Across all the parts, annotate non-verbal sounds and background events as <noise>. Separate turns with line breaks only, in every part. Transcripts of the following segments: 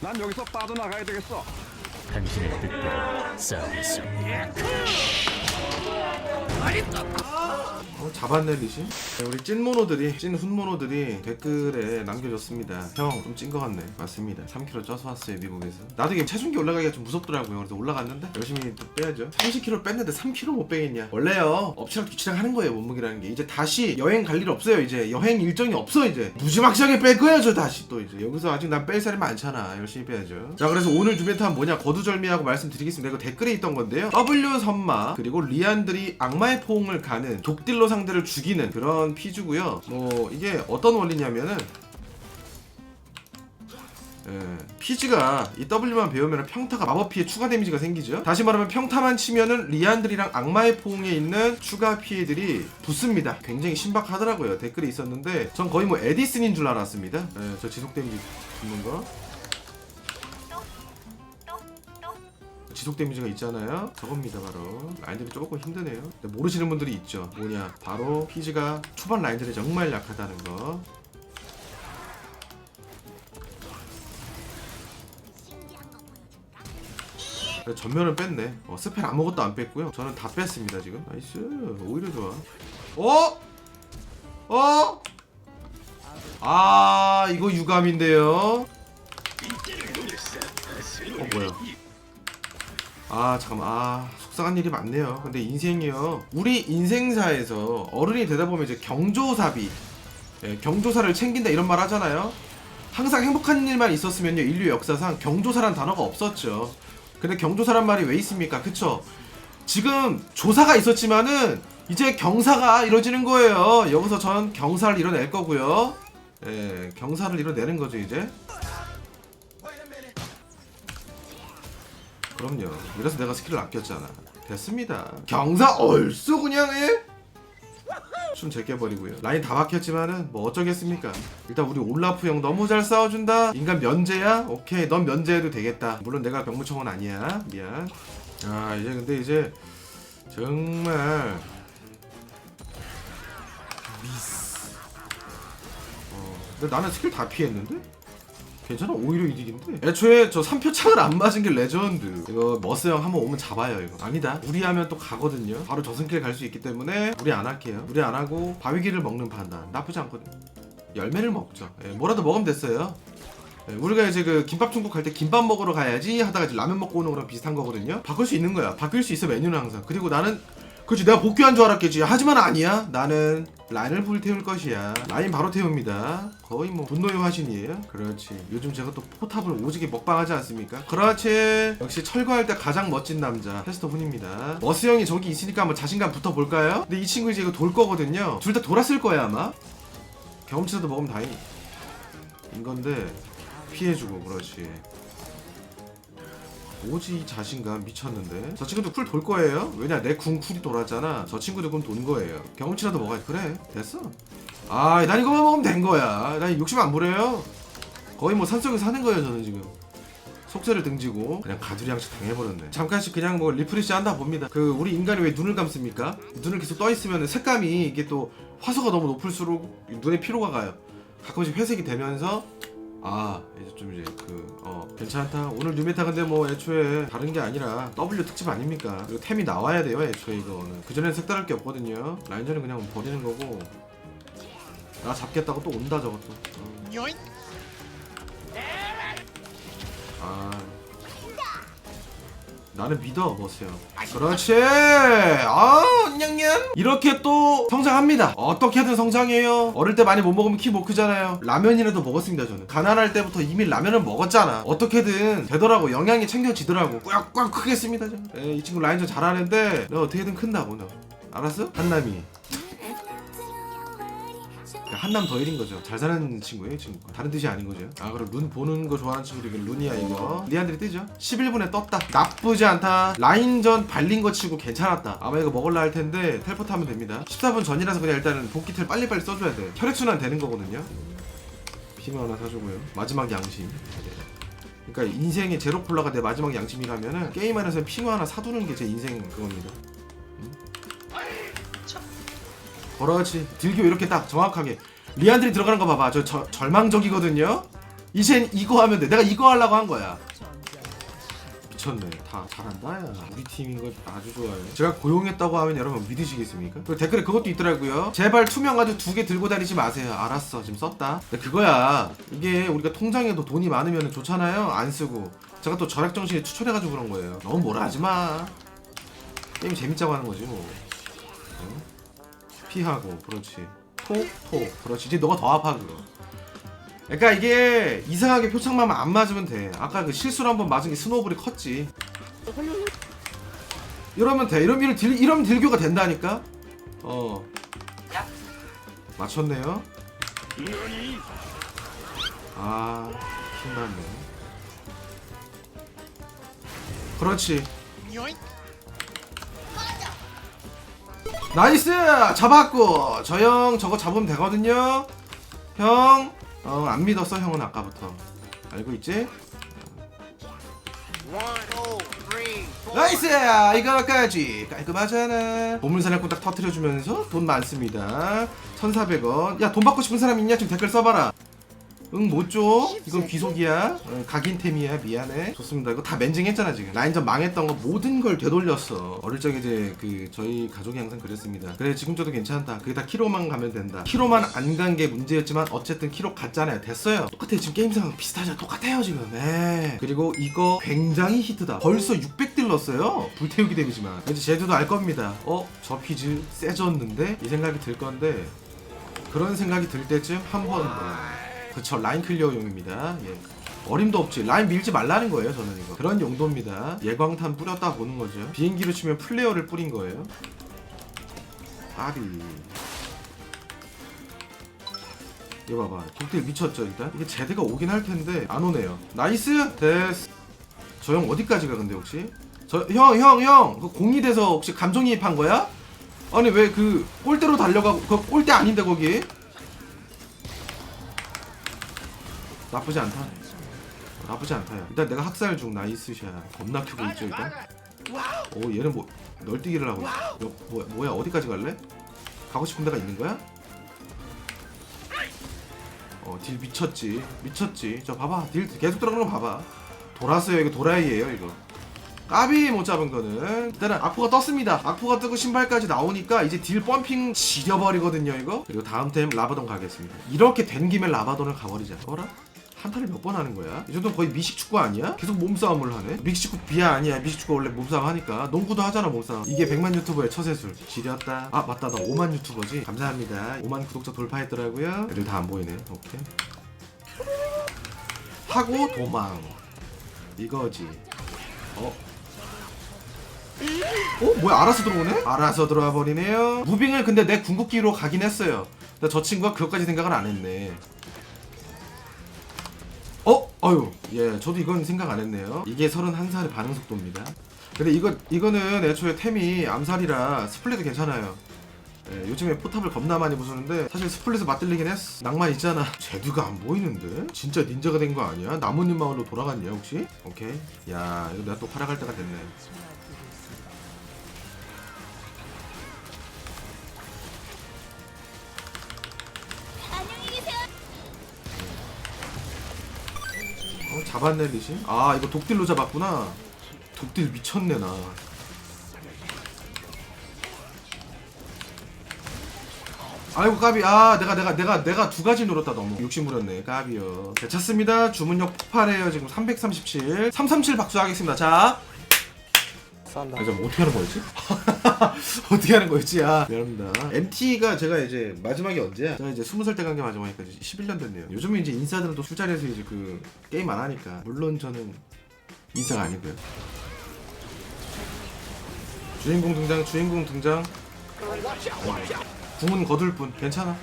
난 여기서 빠져나가야 되겠어.
당신의 뜻대로 싸우겠소.
어, 잡았네 리신 네, 우리 찐 모노들이 찐 훈모노들이 댓글에 남겨줬습니다. 형 좀 찐 거 같네. 맞습니다. 3kg 쪄서 왔어요 미국에서. 나도 이게 체중계 올라가기가 좀 무섭더라고요. 그래서 올라갔는데 열심히 또 빼야죠. 30kg 뺐는데 3kg 못 빼겠냐? 원래요 엎치락 뒤치락 하는 거예요 몸무게라는 게. 이제 다시 여행 갈 일 없어요 이제. 여행 일정이 없어 이제. 무지막지하게 뺄저 다시 또 이제. 여기서 아직 난뺄 살이 많잖아. 열심히 빼야죠. 자 그래서 오늘 주변탄 뭐냐? 거두절미하고 말씀드리겠습니다. 이거 댓글에 있던 건데요. W 선마 그리고 리안들이 악마의 포옹을 가는 독 딜로 상대를 죽이는 그런 피주고요 뭐 이게 어떤 원리냐면은 예, 피지가 이 W만 배우면 평타가 마법 피해 추가 데미지가 생기죠. 다시 말하면 평타만 치면은 리안들이랑 악마의 포옹에 있는 추가 피해들이 붙습니다. 굉장히 신박하더라고요. 댓글이 있었는데 전 거의 뭐 에디슨인 줄 알았습니다. 예, 저 지속 데미지 붙는 거. 지속 데미지가 있잖아요. 저겁니다 바로. 라인들이 조금 힘드네요. 모르시는 분들이 있죠. 뭐냐? 바로 피지가 초반 라인들이 정말 약하다는 거. 전면은 뺐네. 어, 스펠 아무것도 안 뺐고요. 저는 다 뺐습니다 지금. 나이스. 오히려 좋아. 어? 어? 아 이거 유감인데요. 어 뭐야? 아 잠깐만 아 속상한 일이 많네요. 근데 인생이요. 우리 인생사에서 어른이 되다 보면 이제 경조사비, 예, 경조사를 챙긴다 이런 말 하잖아요. 항상 행복한 일만 있었으면요 인류 역사상 경조사란 단어가 없었죠. 근데 경조사란 말이 왜 있습니까? 그쵸? 지금 조사가 있었지만은 이제 경사가 이루어지는 거예요. 여기서 전 경사를 이뤄낼 거고요. 예, 경사를 이뤄내는 거죠 이제. 그럼요. 이래서 내가 스킬을 아꼈잖아. 됐습니다. 경사 얼쑤 그냥 해. 춤 제껴버리고요. 라인 다 막혔지만은 뭐 어쩌겠습니까? 일단 우리 올라프 형 너무 잘 싸워준다. 인간 면제야? 오케이, 넌 면제해도 되겠다. 물론 내가 병무청은 아니야. 미안. 아 이제 근데 이제 정말 미스. 어, 근데 나는 스킬 다 피했는데? 괜찮아? 오히려 이득인데? 애초에 저 3표 창을 안 맞은 게 레전드. 이거 머스 형 한번 오면 잡아요 이거. 아니다. 무리하면 또 가거든요. 바로 저승길 갈 수 있기 때문에 무리 안 할게요. 무리 안 하고 바위기를 먹는 판단. 나쁘지 않거든 열매를 먹죠. 예, 뭐라도 먹으면 됐어요. 예, 우리가 이제 그 김밥 중국 갈 때 김밥 먹으러 가야지 하다가 이제 라면 먹고 오는 거랑 비슷한 거거든요. 바꿀 수 있는 거야. 바뀔 수 있어 메뉴는 항상. 그리고 나는 그렇지 내가 복귀한 줄 알았겠지. 하지만 아니야. 나는 라인을 불태울 것이야. 라인 바로 태웁니다. 거의 뭐 분노의 화신이에요. 그렇지. 요즘 제가 또 포탑을 오지게 먹방하지 않습니까? 그렇지. 역시 철거할 때 가장 멋진 남자 테스터 훈입니다. 머스 형이 저기 있으니까 한번 자신감 붙어볼까요? 근데 이 친구 이제 이거 돌 거거든요. 둘 다 돌았을 거야 아마. 경험치라도 먹으면 다행인 건데 피해주고 그렇지 뭐지 이 자신감 미쳤는데? 저 친구도 쿨 돌 거예요? 왜냐 내 궁 쿨이 돌았잖아. 저 친구도 그럼 돈 거예요. 경험치라도 먹어야 그래 됐어. 아난 이거만 먹으면 된 거야. 난 욕심 안 부려요. 거의 뭐 산속에서 사는 거예요 저는 지금. 속세를 등지고 그냥 가두리양식 당해버렸네. 잠깐씩 그냥 뭐 리프레시 한다 봅니다. 그 우리 인간이 왜 눈을 감습니까? 눈을 계속 떠 있으면 색감이 이게 또 화소가 너무 높을수록 눈에 피로가 가요. 가끔씩 회색이 되면서 아 이제 좀 이제 그 어 괜찮다. 오늘 뉴메타 근데 뭐 애초에 다른 게 아니라 W 특집 아닙니까? 그리고 템이 나와야 돼요 애초에 이거는 그전엔 색다를 게 없거든요. 라인전은 그냥 버리는 거고. 나 잡겠다고 또 온다 저것도. 어. 아 나는 믿어 버스요. 그렇지! 아 냥냥! 이렇게 또 성장합니다. 어떻게든 성장해요. 어릴 때 많이 못 먹으면 키 못 크잖아요. 라면이라도 먹었습니다 저는. 가난할 때부터 이미 라면을 먹었잖아. 어떻게든 되더라고. 영양이 챙겨지더라고. 꽉꽉 크겠습니다 저는. 에, 이 친구 라인전 잘하는데 너 어떻게든 큰다고 너. 알았어? 한남이 한남 더 1인 거죠. 잘 사는 친구예요, 이 친구. 다른 뜻이 아닌 거죠. 아, 그럼 룬 보는 거 좋아하는 친구들 이거 룬이야 이거. 리안들이 뜨죠? 11분에 떴다. 나쁘지 않다. 라인전 발린 거 치고 괜찮았다. 아마 이거 먹을라 할 텐데 텔포트 하면 됩니다. 14분 전이라서 그냥 일단은 복귀 텔 빨리빨리 써줘야 돼. 혈액 순환 되는 거거든요. 피망 하나 사주고요. 마지막 양심. 그러니까 인생의 제로 콜라가 내 마지막 양심이라면은 게임 안에서 핑어 하나 사두는 게 제 인생 그겁니다. 그렇지? 들교 이렇게 딱 정확하게. 리안들이 들어가는 거 봐봐. 저, 저 절망적이거든요. 이젠 이거 하면 돼. 내가 이거 하려고 한 거야. 미쳤네. 다 잘한다 야. 우리 팀인 거 아주 좋아요. 제가 고용했다고 하면 여러분 믿으시겠습니까? 그리고 댓글에 그것도 있더라고요. 제발 투명 가죽 두개 들고 다니지 마세요. 알았어. 지금 썼다. 근데 그거야. 이게 우리가 통장에도 돈이 많으면 좋잖아요. 안 쓰고. 제가 또 절약정신에 추천해가지고 그런 거예요. 너무 뭐라 하지마. 게임 재밌자고 하는 거지 뭐. 어? 피하고 그렇지 톡톡 그렇지 이제 너가 더 아파 그거 그러니까 이게 이상하게 표창만 안 맞으면 돼. 아까 그 실수로 한번 맞은 게 스노우볼이 컸지. 이러면 돼. 이러면 딜 이러면 딜교가 된다니까. 어. 맞췄네요. 아, 힘났네. 그렇지. 나이스! 잡았고! 저 형 저거 잡으면 되거든요? 형! 어, 안 믿었어, 형은 아까부터. 알고 있지? 나이스! 이거까지 깔끔하잖아. 보물사냥꾼 딱 터트려주면서 돈 많습니다. 1,400원. 야, 돈 받고 싶은 사람 있냐? 지금 댓글 써봐라. 응, 못 줘. 이건 귀속이야. 어, 각인템이야. 미안해. 좋습니다. 이거 다 맨징했잖아, 지금. 라인전 망했던 거 모든 걸 되돌렸어. 어릴 적에 이제 그 저희 가족이 항상 그랬습니다. 그래, 지금 줘도 괜찮다. 그게 다 키로만 가면 된다. 키로만 안 간 게 문제였지만 어쨌든 키로 갔잖아요. 됐어요. 똑같아요. 지금 게임상 비슷하죠. 똑같아요, 지금. 네. 그리고 이거 굉장히 히트다. 벌써 600딜 넣었어요. 불태우기 데미지만. 이제 제주도 알 겁니다. 어? 저 피즈 세졌는데? 이 생각이 들 건데 그런 생각이 들 때쯤 한 번 더. 그쵸 라인 클리어용입니다. 예. 어림도 없지. 라인 밀지 말라는 거예요 저는 이거. 그런 용도입니다. 예광탄 뿌렸다 보는 거죠. 비행기로 치면 플레어를 뿌린 거예요. 아비. 이거 봐봐. 독딜 미쳤죠 일단? 이게 제드가 오긴 할 텐데 안 오네요. 나이스! 됐어. 저형 어디까지 가 근데 혹시? 저 형 형 형 그 공이 돼서 혹시 감정이입한 거야? 아니 왜 그 골대로 달려가고 그 골대 아닌데 거기 나쁘지 않다. 어, 나쁘지 않다요. 일단 내가 학살 중 나이스 샷. 겁나 크고 있죠 일단. 오 얘는 뭐 널뛰기를 하고 있어. 여, 뭐야, 뭐야 어디까지 갈래? 가고 싶은 데가 있는 거야? 어딜 미쳤지 미쳤지. 저 봐봐 딜 계속 들어가는 거 봐봐. 돌았어요 이거 도라이예요 이거. 까비 못 잡은 거는 일단은 악포가 떴습니다 악포가 뜨고 신발까지 나오니까 이제 딜 펌핑 지려버리거든요 이거 그리고 다음 템 라바돈 가겠습니다 이렇게 된 김에 라바돈을 가버리자 어라? 한타를 몇 번 하는 거야? 이 정도는 거의 미식축구 아니야? 계속 몸싸움을 하네? 미식축구 비하 아니야. 미식축구 원래 몸싸움 하니까. 농구도 하잖아 몸싸움. 이게 100만 유튜버의 처세술. 지렸다. 아 맞다. 나 5만 유튜버지. 감사합니다. 5만 구독자 돌파했더라고요. 애들 다 안 보이네. 오케이. 하고 도망. 이거지. 어? 어? 뭐야? 알아서 들어오네? 알아서 들어와 버리네요. 무빙을 근데 내 궁극기로 가긴 했어요. 근데 저 친구가 그것까지 생각을 안 했네 어? 어유 예 저도 이건 생각 안 했네요 이게 31살의 반응 속도입니다 근데 이거, 이거는 애초에 템이 암살이라 스플릿도 괜찮아요 예, 요즘에 포탑을 겁나 많이 부수는데 사실 스플릿을 맞들리긴 했어 낭만 있잖아 제두가 안 보이는데? 진짜 닌자가 된 거 아니야? 나뭇잎 마을로 돌아갔냐 혹시? 오케이 야 이거 내가 또 팔아갈 때가 됐네 잡았네 리신? 아 이거 독딜로 잡았구나. 독딜 미쳤네 나. 아이고 까비. 아 내가 내가 내가 내가 두 가지 눌렀다 너무. 욕심 부렸네. 까비요. 괜찮습니다. 주문력 폭발해요 지금 337 337 박수 하겠습니다. 자. 아, 잠깐 어떻게 하는 거였지? <laughs> <laughs> 어떻게 하는 거였지? 아, 미안합니다. MT가 제가 이제 마지막이 언제야? 제가 이제 20살 때 간 게 마지막이니까 이제 11년 됐네요. 요즘에 이제 인싸들은 또 술자리에서 이제 그 게임 안 하니까. 물론 저는 인싸가 아니고요. 주인공 등장, 주인공 등장. 궁은 거둘 뿐. 괜찮아.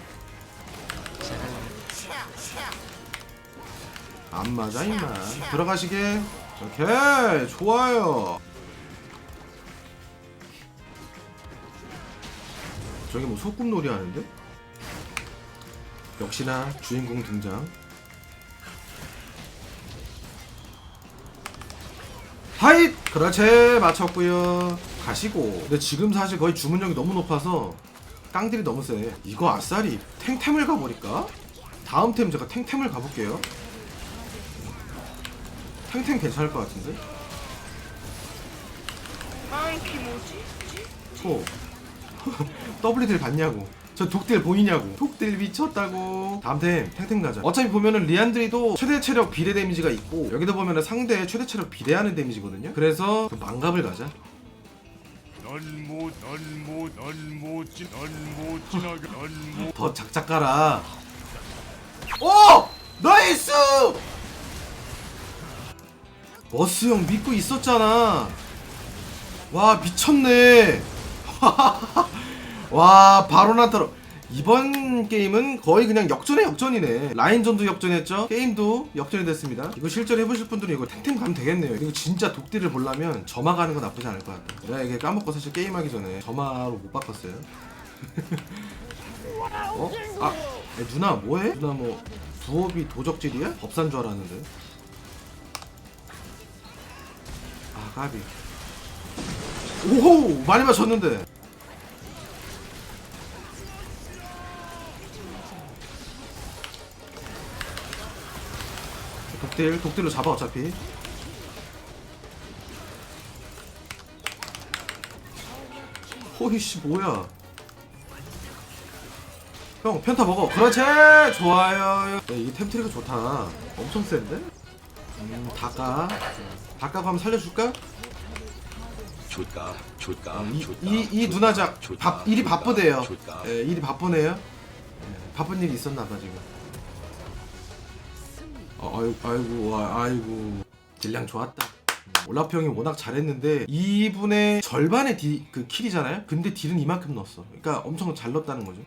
안 맞아 임마. 들어가시게. 오케이 좋아요. 저기 뭐 소꿉놀이 하는데? 역시나 주인공 등장. 하잇! 그렇지 맞췄고요 가시고 근데 지금 사실 거의 주문력이 너무 높아서 깡들이 너무 세 이거 아싸리 탱템을 가버릴까? 다음 템 제가 탱템을 가볼게요 탱탱 괜찮을 것 같은데?
아이 뭐지?
소 <laughs> 더블리들 봤냐고. 저 독딜 보이냐고. 독딜 미쳤다고. 다음 템 탱탱 가자. 어차피 보면은 리안드리도 최대 체력 비례 데미지가 있고 여기다 보면은 상대 최대 체력 비례하는 데미지거든요. 그래서 그 망갑을 가자. 더 작작 가라. 오! 나이스! 머스 형 믿고 있었잖아. 와 미쳤네 <laughs> 와 바로나타로. 이번 게임은 거의 그냥 역전의 역전이네. 라인전도 역전했죠? 게임도 역전이 됐습니다. 이거 실제로 해보실 분들은 이거 탱탱 가면 되겠네요. 이거 진짜 독딜을 보려면 점화 가는 건 나쁘지 않을 것 같아 내가 이게 까먹고 사실 게임하기 전에 점화로 못 바꿨어요. <laughs> 어? 아 야, 누나 뭐해? 누나 뭐 부업이 도적질이야? 법산 줄 알았는데. 아 까비 오호 많이 맞췄는데. 독딜 독딜로 잡아 어차피. 호이씨 뭐야? 형 펜타 먹어. 그렇지! 좋아요. 야, 이 템트리가 좋다. 엄청 센데? 음 다까 다까 한번 살려줄까?
좋다 좋다
이,
좋다
이, 이 누나 자,
좋다,
밥, 일이 바쁘대요.
좋다.
예, 일이 바쁘네요. 예, 바쁜 일이 있었나봐 지금. 어, 아이고 아이고 와, 아이고. 딜량 좋았다. 음, 올라프 형이 워낙 잘했는데 이분의 절반의 디, 그 킬이잖아요? 근데 딜은 이만큼 넣었어. 그러니까 엄청 잘 넣었다는 거죠